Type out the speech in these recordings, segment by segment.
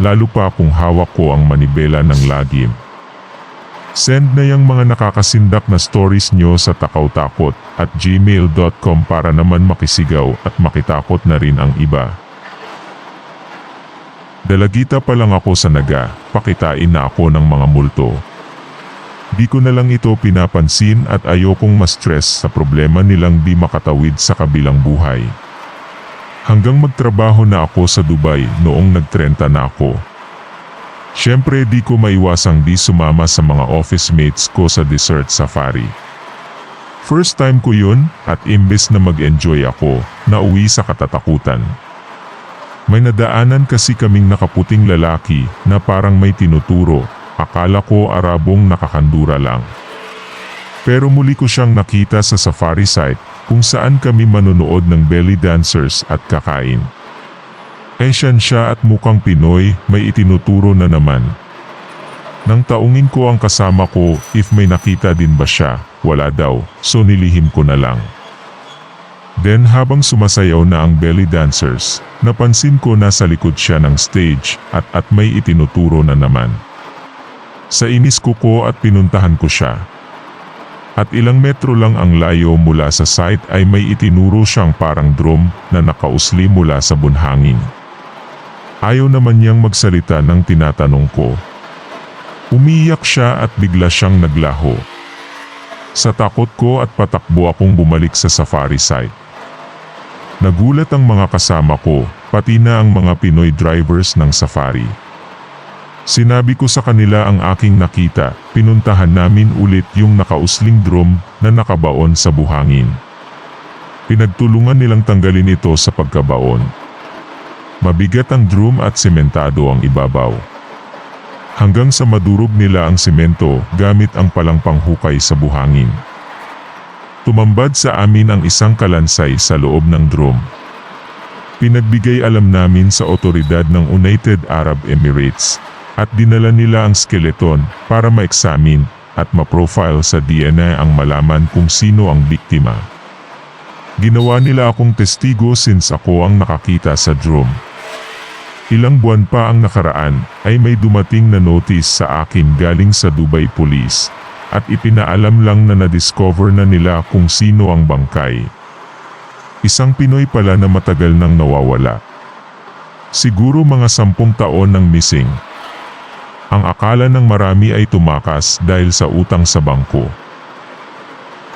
lalo pa kung hawak ko ang manibela ng lagim. Send na yung mga nakakasindak na stories nyo sa takawtakot at gmail.com para naman makisigaw at makitakot na rin ang iba. Dalagita pa lang ako sa naga, pakitain na ako ng mga multo. Di ko na lang ito pinapansin at ayokong ma-stress sa problema nilang di makatawid sa kabilang buhay. Hanggang magtrabaho na ako sa Dubai noong nagtrenta na ako. Siyempre di ko maiwasang di sumama sa mga office mates ko sa desert safari. First time ko yun at imbes na mag-enjoy ako, nauwi sa katatakutan. May nadaanan kasi kaming nakaputing lalaki na parang may tinuturo, akala ko arabong nakakandura lang. Pero muli ko siyang nakita sa safari site kung saan kami manonood ng belly dancers at kakain. Asian siya at mukhang Pinoy, may itinuturo na naman. Nang taungin ko ang kasama ko if may nakita din ba siya, wala daw, so nilihim ko na lang. Then habang sumasayaw na ang belly dancers, napansin ko na sa likod siya ng stage at at may itinuturo na naman. Sa inis ko ko at pinuntahan ko siya. At ilang metro lang ang layo mula sa site ay may itinuro siyang parang drum na nakausli mula sa bunhangin. Ayaw naman niyang magsalita ng tinatanong ko. Umiyak siya at bigla siyang naglaho. Sa takot ko at patakbo akong bumalik sa safari site. Nagulat ang mga kasama ko, pati na ang mga Pinoy drivers ng safari. Sinabi ko sa kanila ang aking nakita, pinuntahan namin ulit yung nakausling drum na nakabaon sa buhangin. Pinagtulungan nilang tanggalin ito sa pagkabaon. Mabigat ang drum at sementado ang ibabaw. Hanggang sa madurog nila ang semento gamit ang palang panghukay sa buhangin. Tumambad sa amin ang isang kalansay sa loob ng drum. Pinagbigay alam namin sa otoridad ng United Arab Emirates at dinala nila ang skeleton para ma-examine at ma-profile sa DNA ang malaman kung sino ang biktima. Ginawa nila akong testigo since ako ang nakakita sa drum. Ilang buwan pa ang nakaraan ay may dumating na notice sa akin galing sa Dubai Police at ipinaalam lang na na-discover na nila kung sino ang bangkay. Isang Pinoy pala na matagal nang nawawala. Siguro mga sampung taon nang missing. Ang akala ng marami ay tumakas dahil sa utang sa bangko.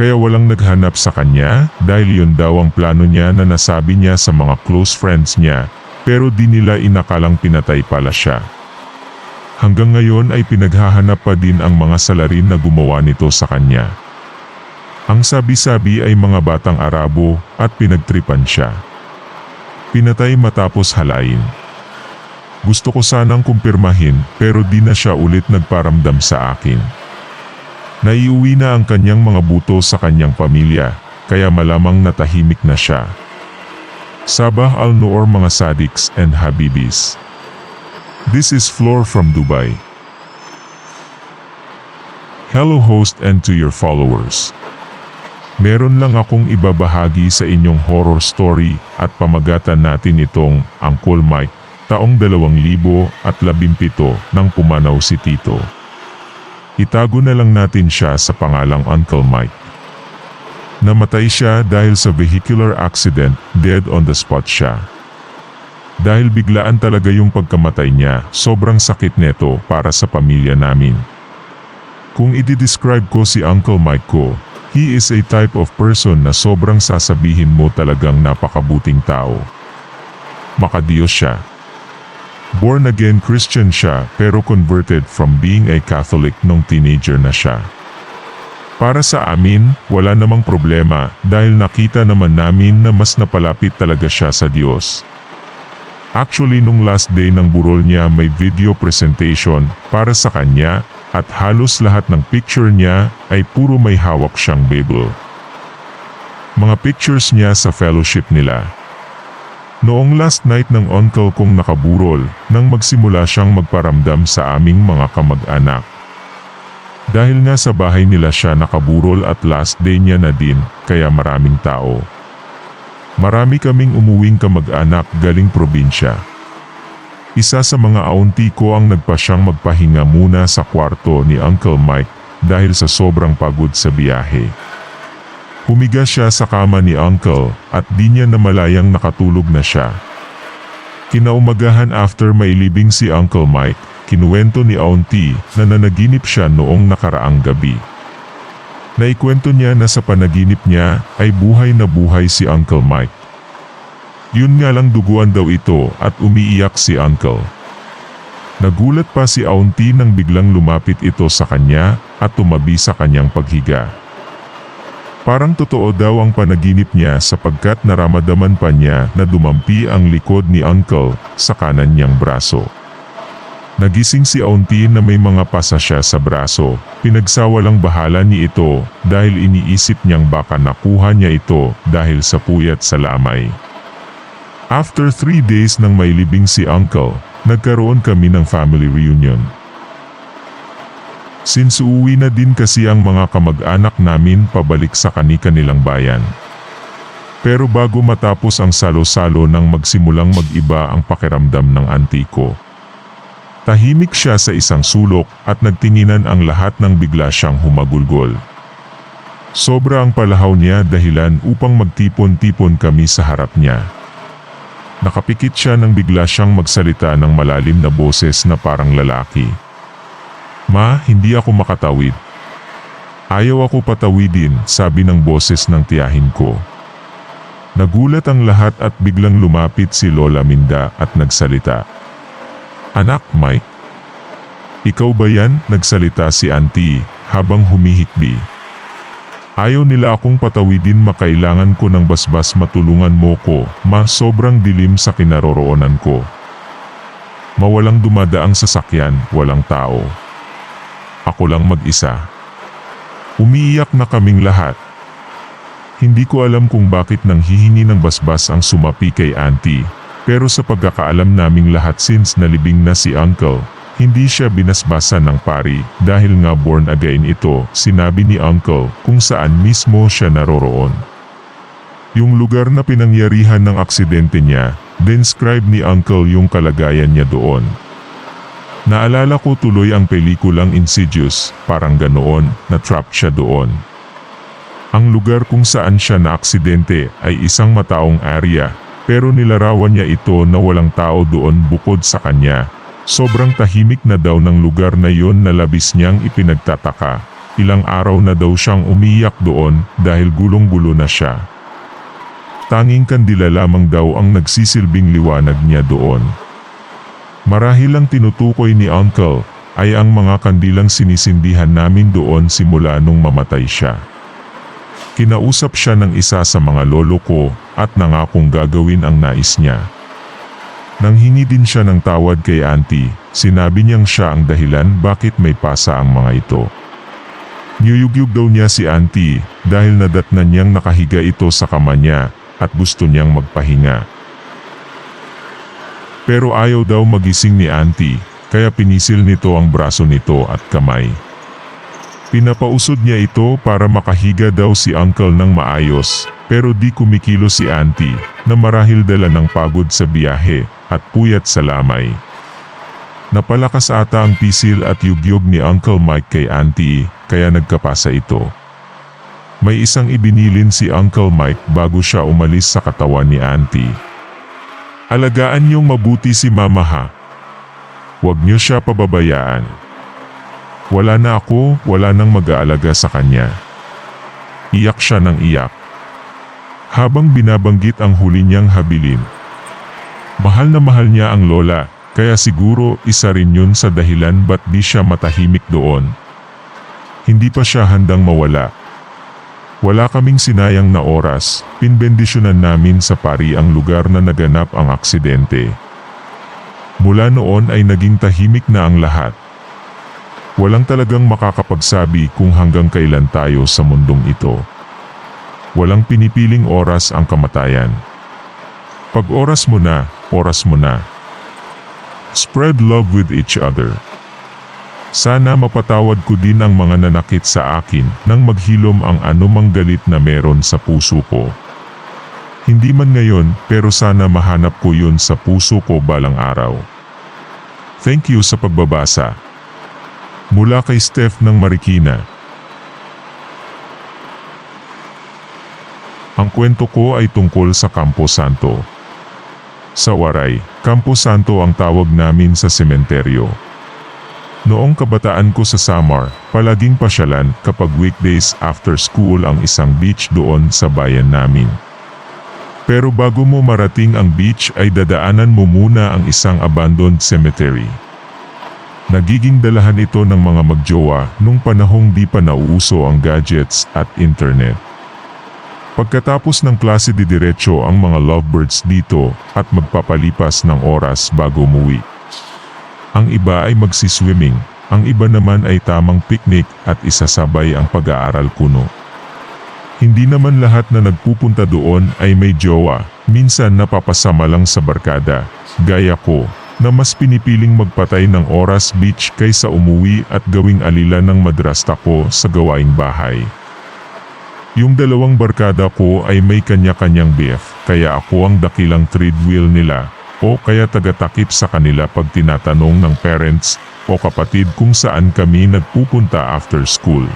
Kaya walang naghanap sa kanya dahil yun daw ang plano niya na nasabi niya sa mga close friends niya pero di nila inakalang pinatay pala siya. Hanggang ngayon ay pinaghahanap pa din ang mga salarin na gumawa nito sa kanya. Ang sabi-sabi ay mga batang Arabo at pinagtripan siya. Pinatay matapos halain. Gusto ko sanang kumpirmahin pero di na siya ulit nagparamdam sa akin. Naiuwi na ang kanyang mga buto sa kanyang pamilya kaya malamang natahimik na siya. Sabah al-Noor mga sadiks and habibis. This is Floor from Dubai. Hello host and to your followers. Meron lang akong ibabahagi sa inyong horror story at pamagatan natin itong Uncle Mike taong 2017 nang pumanaw si Tito. Itago na lang natin siya sa pangalang Uncle Mike. Namatay siya dahil sa vehicular accident, dead on the spot siya. Dahil biglaan talaga yung pagkamatay niya, sobrang sakit neto para sa pamilya namin. Kung i-describe ko si Uncle Mike ko, he is a type of person na sobrang sasabihin mo talagang napakabuting tao. Makadiyos siya. Born again Christian siya pero converted from being a Catholic nung teenager na siya. Para sa amin, wala namang problema dahil nakita naman namin na mas napalapit talaga siya sa Diyos. Actually nung last day ng burol niya may video presentation para sa kanya at halos lahat ng picture niya ay puro may hawak siyang Bible. Mga pictures niya sa fellowship nila. Noong last night ng uncle kong nakaburol nang magsimula siyang magparamdam sa aming mga kamag-anak. Dahil nga sa bahay nila siya nakaburol at last day niya na din kaya maraming tao. Marami kaming umuwing kamag-anak galing probinsya. Isa sa mga auntie ko ang nagpasyang magpahinga muna sa kwarto ni Uncle Mike dahil sa sobrang pagod sa biyahe. Humiga siya sa kama ni Uncle at di niya namalayang nakatulog na siya. Kinaumagahan after mailibing si Uncle Mike, kinuwento ni Auntie na nanaginip siya noong nakaraang gabi. Naikwento niya na sa panaginip niya ay buhay na buhay si Uncle Mike. Yun nga lang duguan daw ito at umiiyak si Uncle. Nagulat pa si Auntie nang biglang lumapit ito sa kanya at tumabi sa kanyang paghiga. Parang totoo daw ang panaginip niya sapagkat naramadaman pa niya na dumampi ang likod ni Uncle sa kanan niyang braso. Nagising si Auntie na may mga pasa siya sa braso. Pinagsawalang bahala ni ito dahil iniisip niyang baka nakuha niya ito dahil sa puyat sa lamay. After three days nang may libing si Uncle, nagkaroon kami ng family reunion. Since uuwi na din kasi ang mga kamag-anak namin pabalik sa kani-kanilang bayan. Pero bago matapos ang salo-salo nang magsimulang mag-iba ang pakiramdam ng auntie ko. Tahimik siya sa isang sulok at nagtinginan ang lahat ng bigla siyang humagulgol. Sobra ang palahaw niya dahilan upang magtipon-tipon kami sa harap niya. Nakapikit siya nang bigla siyang magsalita ng malalim na boses na parang lalaki. Ma, hindi ako makatawid. Ayaw ako patawidin, sabi ng boses ng tiyahin ko. Nagulat ang lahat at biglang lumapit si Lola Minda at nagsalita. Anak, Mike. Ikaw ba yan? Nagsalita si auntie habang humihikbi. Ayaw nila akong patawidin makailangan ko ng basbas matulungan mo ko, ma sobrang dilim sa kinaroroonan ko. Mawalang dumadaang sasakyan, walang tao. Ako lang mag-isa. Umiiyak na kaming lahat. Hindi ko alam kung bakit nang hihingi ng basbas ang sumapi kay auntie, pero sa pagkakaalam naming lahat since nalibing na si uncle, hindi siya binasbasan ng pari dahil nga born again ito, sinabi ni uncle kung saan mismo siya naroroon. Yung lugar na pinangyarihan ng aksidente niya, describe ni uncle yung kalagayan niya doon. Naalala ko tuloy ang pelikulang Insidious, parang ganoon, na trap siya doon. Ang lugar kung saan siya naaksidente ay isang mataong area, pero nilarawan niya ito na walang tao doon bukod sa kanya. Sobrang tahimik na daw ng lugar na yon na labis niyang ipinagtataka. Ilang araw na daw siyang umiyak doon dahil gulong-gulo na siya. Tanging kandila lamang daw ang nagsisilbing liwanag niya doon. Marahil ang tinutukoy ni Uncle ay ang mga kandilang sinisindihan namin doon simula nung mamatay siya. Kinausap siya ng isa sa mga lolo ko at nangakong gagawin ang nais niya. Nang hingi din siya ng tawad kay auntie, sinabi niyang siya ang dahilan bakit may pasa ang mga ito. Niyuyugyug daw niya si auntie dahil nadatnan niyang nakahiga ito sa kama niya at gusto niyang magpahinga. Pero ayaw daw magising ni auntie, kaya pinisil nito ang braso nito at kamay. Pinapausod niya ito para makahiga daw si uncle ng maayos, pero di kumikilo si auntie, na marahil dala ng pagod sa biyahe, at puyat sa lamay. Napalakas ata ang pisil at yugyog ni Uncle Mike kay auntie, kaya nagkapasa ito. May isang ibinilin si Uncle Mike bago siya umalis sa katawan ni auntie. Alagaan niyong mabuti si mama ha. Huwag niyo siya pababayaan. Wala na ako, wala nang mag-aalaga sa kanya. Iyak siya ng iyak. Habang binabanggit ang huli niyang habilin. Mahal na mahal niya ang lola, kaya siguro isa rin yun sa dahilan ba't di siya matahimik doon. Hindi pa siya handang mawala. Wala kaming sinayang na oras, pinbendisyonan namin sa pari ang lugar na naganap ang aksidente. Mula noon ay naging tahimik na ang lahat. Walang talagang makakapagsabi kung hanggang kailan tayo sa mundong ito. Walang pinipiling oras ang kamatayan. Pag oras mo na, oras mo na. Spread love with each other. Sana mapatawad ko din ang mga nanakit sa akin nang maghilom ang anumang galit na meron sa puso ko. Hindi man ngayon pero sana mahanap ko yun sa puso ko balang araw. Thank you sa pagbabasa. Mula kay Steph ng Marikina. Ang kwento ko ay tungkol sa Campo Santo. Sa Waray, Campo Santo ang tawag namin sa sementeryo. Noong kabataan ko sa Samar, palaging pasyalan kapag weekdays after school ang isang beach doon sa bayan namin. Pero bago mo marating ang beach ay dadaanan mo muna ang isang abandoned cemetery. Nagiging dalahan ito ng mga magjowa nung panahong di pa nauuso ang gadgets at internet. Pagkatapos ng klase di diretso ang mga lovebirds dito at magpapalipas ng oras bago umuwi. Ang iba ay magsiswimming, ang iba naman ay tamang picnic at isasabay ang pag-aaral kuno. Hindi naman lahat na nagpupunta doon ay may jowa, minsan napapasama lang sa barkada, gaya ko, na mas pinipiling magpatay ng oras beach kaysa umuwi at gawing alila ng madrasta ko sa gawaing bahay. Yung dalawang barkada ko ay may kanya-kanyang BF, kaya ako ang dakilang thread wheel nila, o kaya tagatakip sa kanila pag tinatanong ng parents o kapatid kung saan kami nagpupunta after school.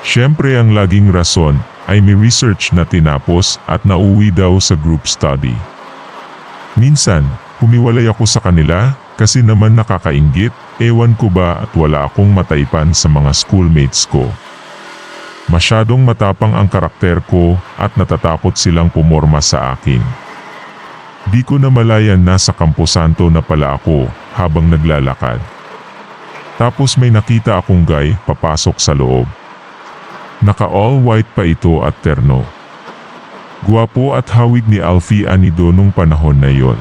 Siyempre ang laging rason ay may research na tinapos at nauwi daw sa group study. Minsan, humiwalay ako sa kanila kasi naman nakakaingit, ewan ko ba at wala akong mataipan sa mga schoolmates ko. Masyadong matapang ang karakter ko at natatakot silang pumorma sa akin. Di ko na malayan nasa Camposanto na pala ako habang naglalakad. Tapos may nakita akong guy papasok sa loob. Naka all white pa ito at terno. Guwapo at hawig ni Alfie Anido nung panahon na yon.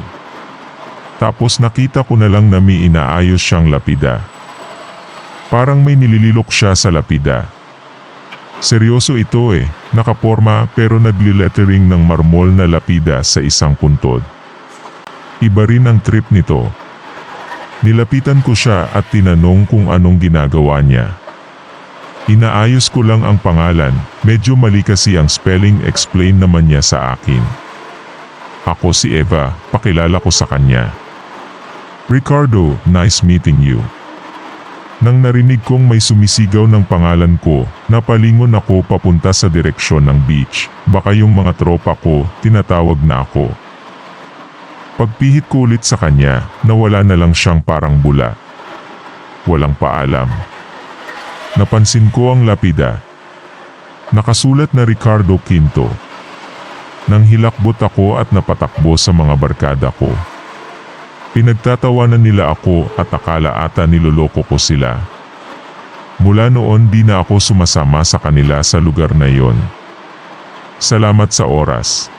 Tapos nakita ko na lang na may inaayos siyang lapida. Parang may nilililok siya sa lapida. Seryoso ito eh, nakaporma pero naglilettering ng marmol na lapida sa isang puntod. Iba rin ang trip nito. Nilapitan ko siya at tinanong kung anong ginagawa niya. Inaayos ko lang ang pangalan, medyo mali kasi ang spelling explain naman niya sa akin. Ako si Eva, pakilala ko sa kanya. Ricardo, nice meeting you. Nang narinig kong may sumisigaw ng pangalan ko, napalingon ako papunta sa direksyon ng beach. Baka yung mga tropa ko, tinatawag na ako. Pagpihit ko ulit sa kanya, nawala na lang siyang parang bula. Walang paalam. Napansin ko ang lapida. Nakasulat na Ricardo Quinto. Nang hilakbot ako at napatakbo sa mga barkada ko. Pinagtatawanan nila ako at akala ata niloloko ko sila. Mula noon di na ako sumasama sa kanila sa lugar na yon. Salamat sa oras.